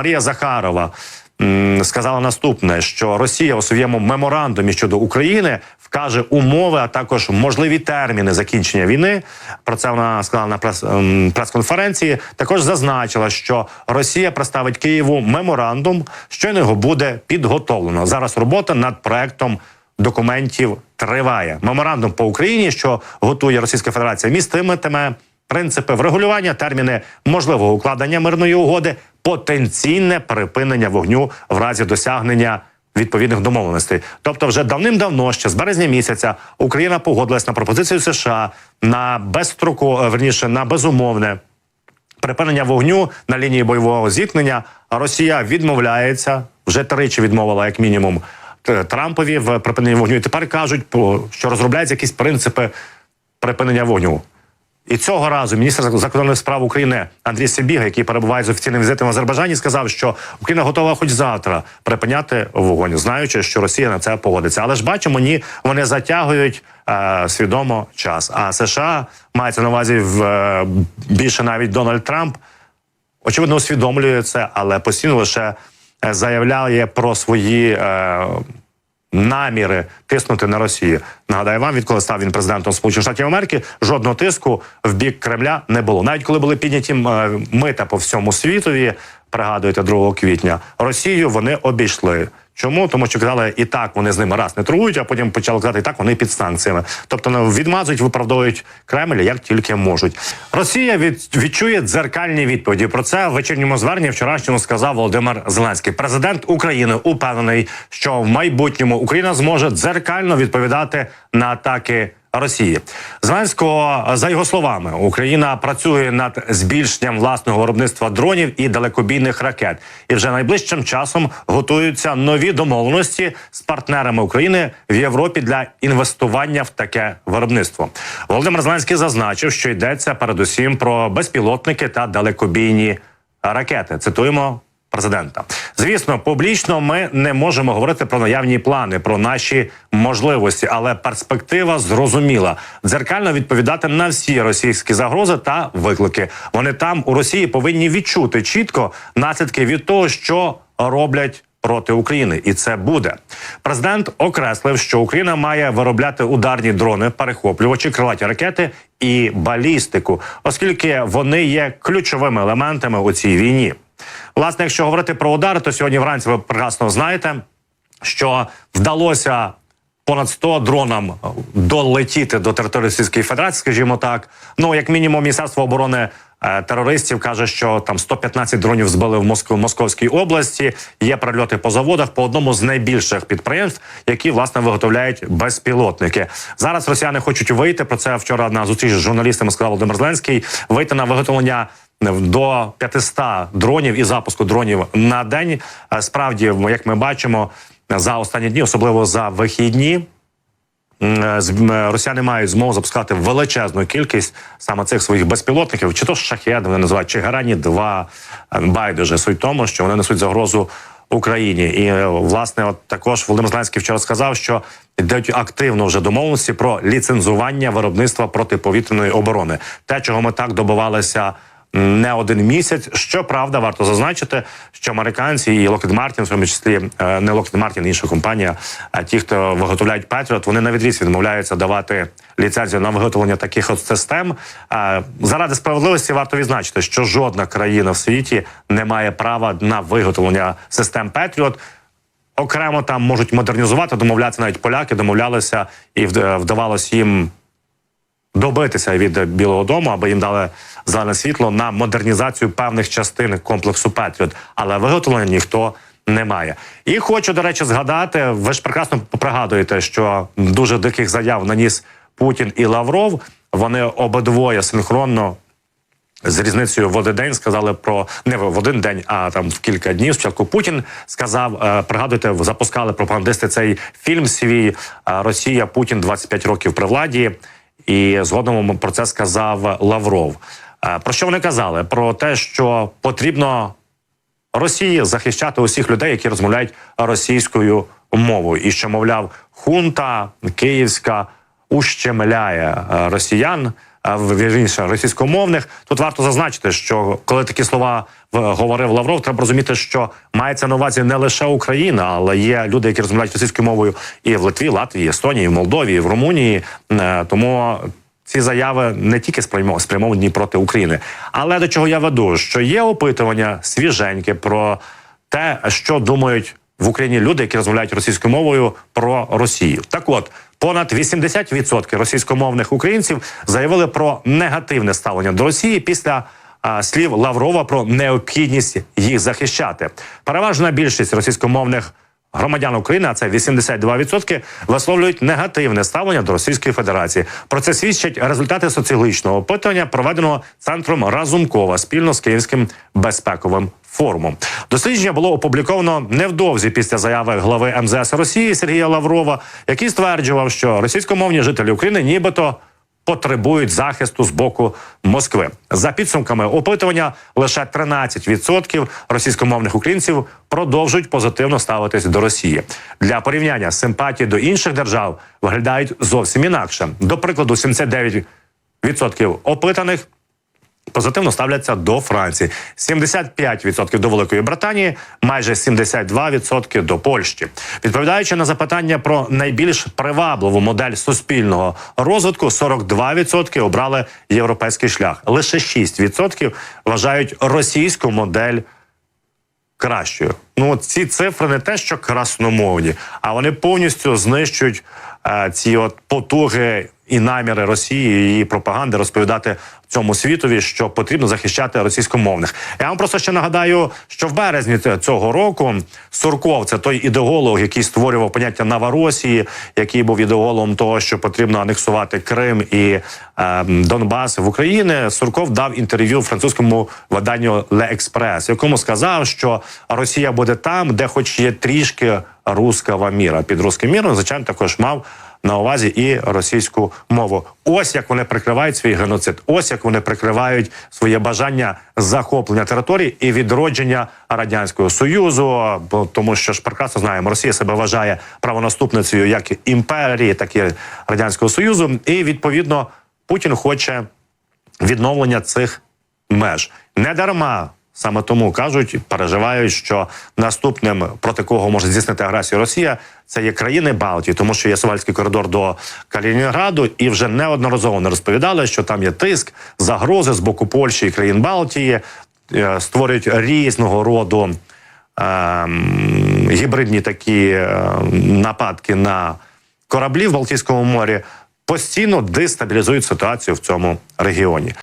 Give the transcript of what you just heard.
Марія Захарова сказала наступне: що Росія у своєму меморандумі щодо України вкаже умови, а також можливі терміни закінчення війни. Про це вона сказала на ем, прес-конференції. Також зазначила, що Росія представить Києву меморандум, щойно його буде підготовлено. Зараз робота над проектом документів триває. Меморандум по Україні, що готує Російська Федерація, містиметиме принципи врегулювання, терміни можливого укладення мирної угоди, потенційне припинення вогню в разі досягнення. Відповідних домовленостей, тобто, вже давним-давно, ще з березня місяця, Україна погодилась на пропозицію США на безстроку, е, верніше на безумовне припинення вогню на лінії бойового зіткнення. А Росія відмовляється вже тричі відмовила, як мінімум, Трампові в припиненні вогню. І тепер кажуть, що розробляються якісь принципи припинення вогню. І цього разу міністр закордонних справ України Андрій Сибіга, який перебуває з офіційним візитом в Азербайджані, сказав, що Україна готова хоч завтра припиняти вогонь, знаючи, що Росія на це погодиться. Але ж бачимо, ні, вони затягують е, свідомо час. А США мається на увазі в е, більше навіть Дональд Трамп очевидно усвідомлює це, але постійно лише е, заявляє про свої. Е, Наміри тиснути на Росію. Нагадаю вам, відколи став він президентом Сполучених Штатів Америки, жодного тиску в бік Кремля не було. Навіть коли були підняті е, мита по всьому світові, пригадуєте 2 квітня, Росію вони обійшли. Чому? Тому що казали, і так вони з ними раз не торгують, а потім почали казати, і так вони під санкціями. Тобто ну, відмазують, виправдовують Кремль як тільки можуть. Росія від, відчує дзеркальні відповіді. Про це в вечірньому зверненні вчорашньому сказав Володимир Зеленський. Президент України упевнений, що в майбутньому Україна зможе дзеркально відповідати на атаки. Росії Зеленського за його словами Україна працює над збільшенням власного виробництва дронів і далекобійних ракет, і вже найближчим часом готуються нові домовленості з партнерами України в Європі для інвестування в таке виробництво. Володимир Зеленський зазначив, що йдеться передусім про безпілотники та далекобійні ракети. Цитуємо президента. Звісно, публічно ми не можемо говорити про наявні плани, про наші можливості, але перспектива зрозуміла дзеркально відповідати на всі російські загрози та виклики. Вони там у Росії повинні відчути чітко наслідки від того, що роблять. Проти України, і це буде. Президент окреслив, що Україна має виробляти ударні дрони, перехоплювачі, крилаті ракети і балістику, оскільки вони є ключовими елементами у цій війні. Власне, якщо говорити про удари, то сьогодні вранці ви прекрасно знаєте, що вдалося понад 100 дронам долетіти до території Російської Федерації, скажімо так. Ну, як мінімум, Міністерство оборони е, терористів каже, що там 115 дронів збили в Москву Московській області. Є прильоти по заводах по одному з найбільших підприємств, які власне виготовляють безпілотники. Зараз росіяни хочуть вийти. Про це вчора на зустрічі з журналістами сказав Володимир Зеленський. Вийти на виготовлення до 500 дронів і запуску дронів на день. Е, Справді, як ми бачимо, за останні дні, особливо за вихідні. е, з- Росіяни мають змогу запускати величезну кількість саме цих своїх безпілотників, чи то шахет вони називають, чи гарані 2 байдуже. Суть тому, що вони несуть загрозу Україні. І е, власне, от також Володимир Зеленський вчора сказав, що йдуть активно вже домовленості про ліцензування виробництва протиповітряної оборони. Те, чого ми так добивалися не один місяць. Щоправда, варто зазначити, що американці і Lockheed Martin, в тому числі е, не Lockheed Martin, інша компанія, а ті, хто виготовляють Patriot, вони на відріз відмовляються давати ліцензію на виготовлення таких от систем. Заради справедливості варто відзначити, що жодна країна в світі не має права на виготовлення систем Patriot. Окремо там можуть модернізувати, домовлятися навіть поляки, домовлялися і вд- вдавалось їм добитися від Білого Дому, аби їм дали зелене світло на модернізацію певних частин комплексу Петріот, але виготовлення ніхто не має. І хочу, до речі, згадати. Ви ж прекрасно пригадуєте, що дуже диких заяв наніс Путін і Лавров. Вони обидвоє синхронно. З різницею в один день сказали про не в один день, а там в кілька днів. Спочатку Путін сказав, е, пригадуйте, запускали пропагандисти цей фільм свій Росія Путін 25 років при владі. І згодом про це сказав Лавров. Е, Про що вони казали? Про те, що потрібно Росії захищати усіх людей, які розмовляють російською мовою, і що мовляв, хунта київська ущемляє е, росіян, вірніше російськомовних. Тут варто зазначити, що коли такі слова говорив Лавров, треба розуміти, що мається на увазі не лише Україна, але є люди, які розмовляють російською мовою і в Литві, Латвії, Естонії, в Молдові, і в Румунії. Е, Тому ці заяви не тільки спрямо- спрямовані проти України. Але до чого я веду, що є опитування свіженьке про те, що думають в Україні люди, які розмовляють російською мовою про Росію. Так от. Понад 80% російськомовних українців заявили про негативне ставлення до Росії після а, слів Лаврова про необхідність їх захищати. Переважна більшість російськомовних громадян України, а це 82%, висловлюють негативне ставлення до Російської Федерації. Про це свідчать результати соціологічного опитування, проведеного центром Разумкова спільно з Київським безпековим форумом. Дослідження було опубліковано невдовзі після заяви глави МЗС Росії Сергія Лаврова, який стверджував, що російськомовні жителі України нібито потребують захисту з боку Москви. За підсумками опитування, лише 13% російськомовних українців продовжують позитивно ставитись до Росії. Для порівняння симпатії до інших держав виглядають зовсім інакше. До прикладу, 79% опитаних. Позитивно ставляться до Франції, 75% до Великої Британії, майже 72% до Польщі. Відповідаючи на запитання про найбільш привабливу модель суспільного розвитку, 42% обрали європейський шлях. Лише 6% вважають російську модель кращою. Ну ці цифри не те, що красномовні, а вони повністю знищують е, ці от потуги і наміри Росії і її пропаганди розповідати цьому світові, що потрібно захищати російськомовних. Я вам просто ще нагадаю, що в березні цього року Сурков, це той ідеолог, який створював поняття Новоросії, який був ідеологом того, що потрібно анексувати Крим і е, Донбас в Україні. Сурков дав інтерв'ю французькому виданню Ле Експрес, якому сказав, що Росія буде там, де хоч є трішки руского міра. Під русським міром, звичайно, також мав на увазі і російську мову. Ось як вони прикривають свій геноцид. Ось як вони прикривають своє бажання захоплення територій і відродження радянського союзу. Тому, що ж прекрасно знаємо, Росія себе вважає правонаступницею як імперії, так і радянського союзу. І відповідно Путін хоче відновлення цих меж. Не дарма. Саме тому кажуть, переживають, що наступним проти кого може здійснити агресію Росія, це є країни Балтії, тому що є Сувальський коридор до Калінінграду, і вже неодноразово не розповідали, що там є тиск, загрози з боку Польщі і країн Балтії, е, створюють різного роду ем, гібридні такі ем, нападки на кораблі в Балтійському морі, постійно дестабілізують ситуацію в цьому регіоні.